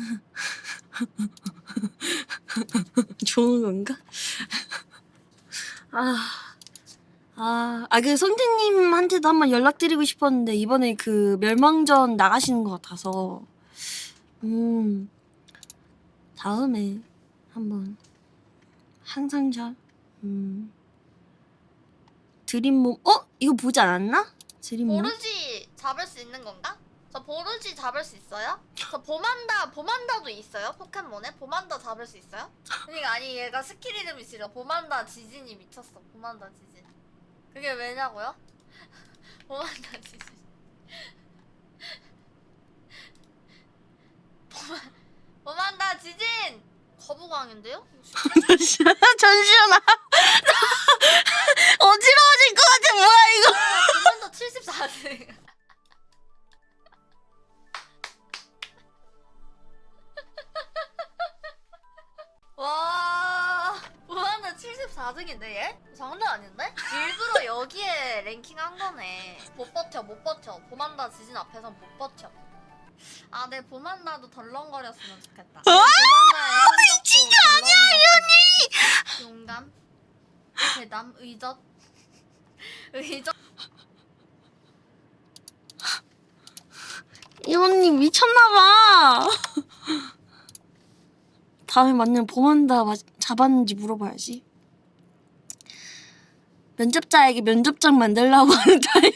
좋은 건가? 아, 아, 아, 그 성태님한테도 한번 연락드리고 싶었는데 이번에 그 멸망전 나가시는 것 같아서, 음, 다음에 한번 항상 잘, 음, 드림몸, 어? 이거 보지 않았나? 드림몸? 보르지 잡을 수 있는 건가? 저 보르지 잡을 수 있어요? 저 보만다 보만다도 있어요? 포켓몬에 보만다 잡을 수 있어요? 그러니까 아니 얘가 스킬 이름이 지려 보만다 지진이 미쳤어 보만다 지진 그게 왜냐고요? 보만다 지진 보만 보만다 지진 거부광인데요? 전시현아 84등인데 얘? 장난 아닌데? 일부러 여기에 랭킹한 거네. 못 버텨 못 버텨. 보만다 지진 앞에선 못 버텨. 아 내 보만다도 덜렁거렸으면 좋겠다. 어? 미친 아, 게 아니야 이 언니 용감? 대담? 의젓? 의젓? 이 언니 미쳤나봐. 다음에 만나면 보만다 잡았는지 물어봐야지. 면접자에게 면접장 만들라고 하는 타요